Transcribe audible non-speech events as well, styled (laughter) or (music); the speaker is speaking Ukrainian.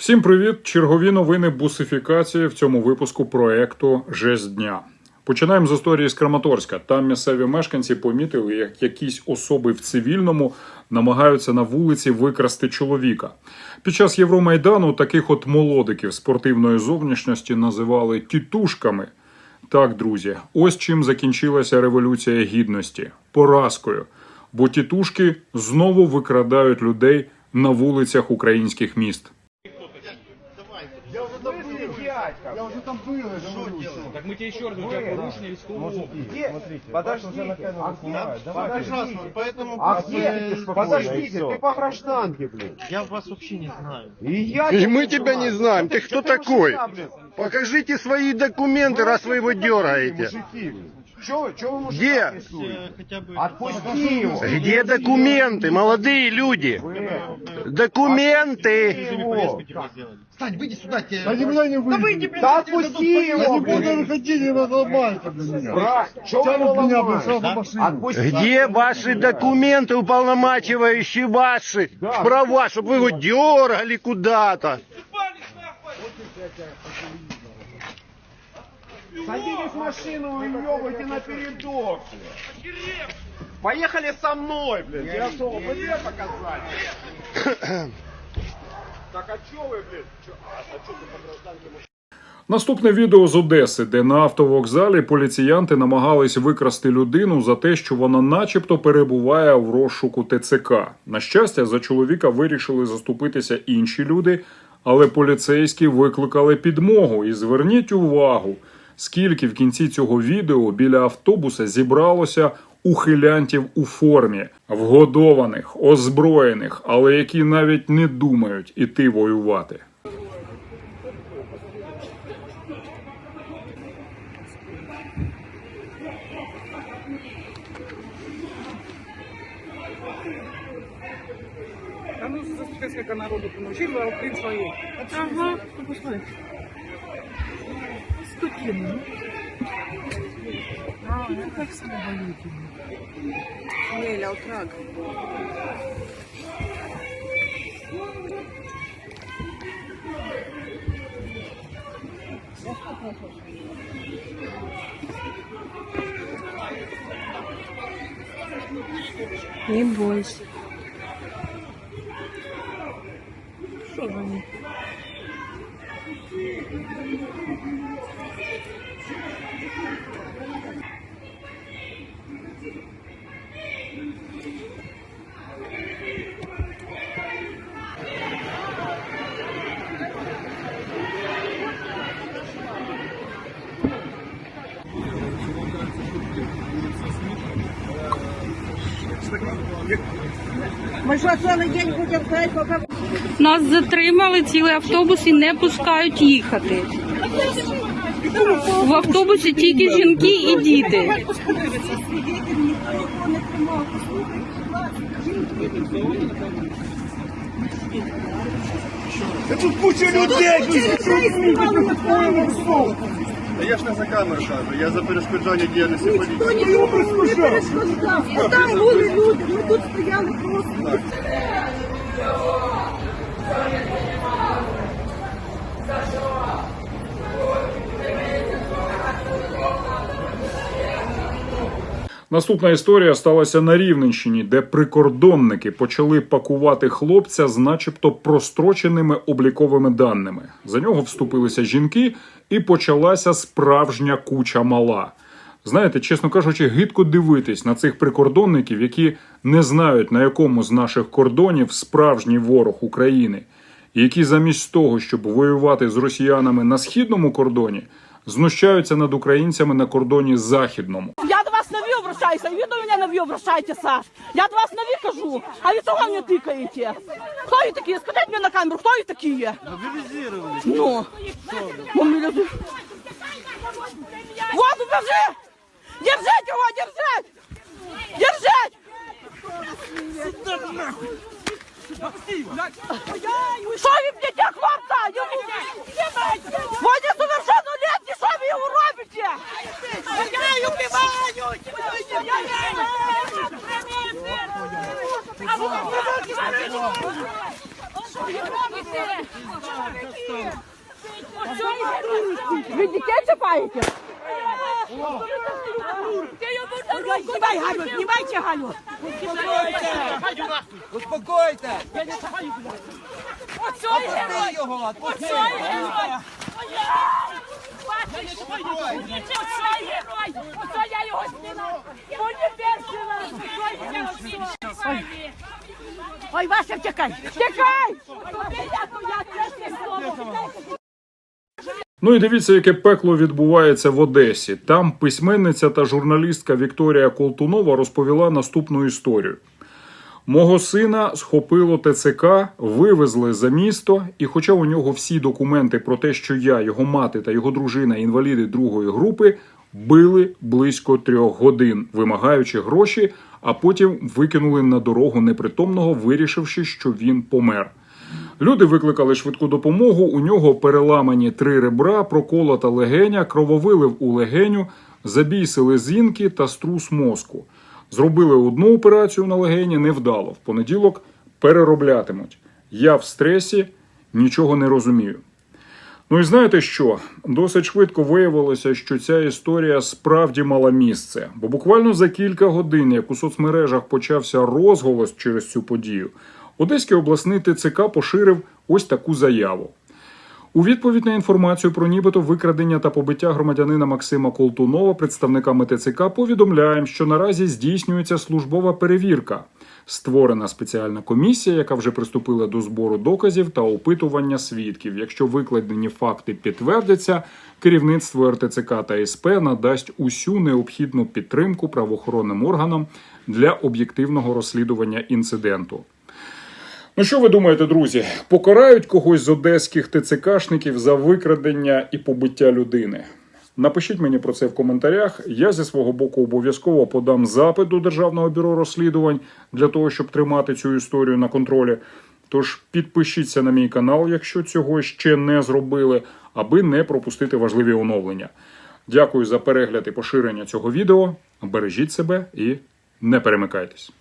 Всім привіт! Чергові новини бусифікації в цьому випуску проекту Жесть дня. Починаємо з історії з Краматорська. Там місцеві мешканці помітили, як якісь особи в цивільному намагаються на вулиці викрасти чоловіка. Під час Євромайдану таких от молодиків спортивної зовнішності називали тітушками. Так, друзі, ось чим закінчилася революція гідності поразкою. Бо тітушки знову викрадають людей на вулицях українських міст. Уже там был, я говорю. всё. Так мы тебе еще раз говорим, порушение військового обліку. Где? Подождите. А где? Подождите. Поэтому А где? Подождите, ты по гражданке, блин. я вас вообще не знаю. И я... И мы тебя не знаем. Ты кто такой? Покажите свои документы, раз вы его дергаете. Мужики, блин. Чё, чё вы мужика Где? бы... Отпусти его. Где документы, молодые люди? Документы! его. Стань, выйди сюда, тебе... Да никуда не выйди. Да отпусти его, блин. хотите вас ломать для меня. Брат, чё вы его меня, ломаете? сразу машину. Отпусти. Где ваши документы, уполномачивающие ваши права, чтобы вы его дергали куда-то? Садитесь в машину и уебайте на передок. Поехали со мной, блин. Я что, ОБД показать? (coughs) Так а чё вы, блин? Чё? А, а чё ты по гражданке Наступне відео з Одеси, де на автовокзалі поліціянти намагались викрасти людину за те, що вона, начебто, перебуває в розшуку ТЦК. На щастя, за чоловіка вирішили заступитися інші люди, але поліцейські викликали підмогу. І зверніть увагу, скільки в кінці цього відео біля автобуса зібралося ухилянтів у формі, вгодованих, озброєних, але які навіть не думають іти воювати. Ну, сколько народу помучили, а в принципе. Ага, ну. Скотина. А, ну как с Неля, утрак. Не бойся. Что они? Мы что, целый день будем ждать, пока... Нас затримали цілий автобус і не пускають їхати. В автобусі тільки жінки і діти. Тут куча людей! Да я ж не за камеру кажу, я за перешкоджання діяльності поліції. Ніхто нікому не перешкоджав. Ну, Там були люди, ми тут стояли просто. Наступна історія сталася на Рівненщині, де прикордонники почали пакувати хлопця з начебто простроченими обліковими даними. За нього вступилися жінки, і почалася справжня куча мала. Знаєте, чесно кажучи, гидко дивитись на цих прикордонників, які не знають на якому з наших кордонів справжній ворог України, і які замість того, щоб воювати з росіянами на східному кордоні, знущаються над українцями на кордоні західному. Я до вас на ви обращаюся, і ви до мене на ви обращаєтеся. Я до вас на ви кажу, а ви чого мені тикаєте? Хто ви такі? Скажіть мені на камеру, хто ви такі? Мобілізовані. Ну, мобілізовані. Вот, убежи! Держать його, держать! Держать! Що ви б'єте хлопця? Йому... Вони совершеннолетні, що ви робите? Я убиваю! Ви дітей чіпаєте? Знімай, Галю, знімайте, Галю. Успокойте! Оцей герой! його! Оцей Ой. Вася, втікай! Втікай! Ну і дивіться, яке пекло відбувається в Одесі. Там письменниця та журналістка Вікторія Колтунова розповіла наступну історію. Мого сина схопило ТЦК, вивезли за місто, і хоча у нього всі документи про те, що я, його мати та його дружина інваліди другої групи, били близько трьох годин, вимагаючи гроші, а потім викинули на дорогу непритомного, вирішивши, що він помер. Люди викликали швидку допомогу. У нього переламані три ребра, проколота легеня, крововилив у легеню, забій селезінки та струс мозку. Зробили одну операцію на легені, невдало. В понеділок перероблятимуть. Я в стресі, нічого не розумію. Ну і знаєте що? Досить швидко виявилося, що ця історія справді мала місце, бо буквально за кілька годин, як у соцмережах почався розголос через цю подію, Одеський обласний ТЦК поширив ось таку заяву. У відповідь на інформацію про нібито викрадення та побиття громадянина Максима Колтунова представниками ТЦК повідомляємо, що наразі здійснюється службова перевірка. Створена спеціальна комісія, яка вже приступила до збору доказів та опитування свідків. Якщо викладені факти підтвердяться, керівництво РТЦК та СП надасть усю необхідну підтримку правоохоронним органам для об'єктивного розслідування інциденту. Ну що ви думаєте, друзі? Покарають когось з одеських ТЦКшників за викрадення і побиття людини? Напишіть мені про це в коментарях. Я зі свого боку обов'язково подам запит до Державного бюро розслідувань для того, щоб тримати цю історію на контролі. Тож підпишіться на мій канал, якщо цього ще не зробили, аби не пропустити важливі оновлення. Дякую за перегляд і поширення цього відео. Бережіть себе і не перемикайтесь.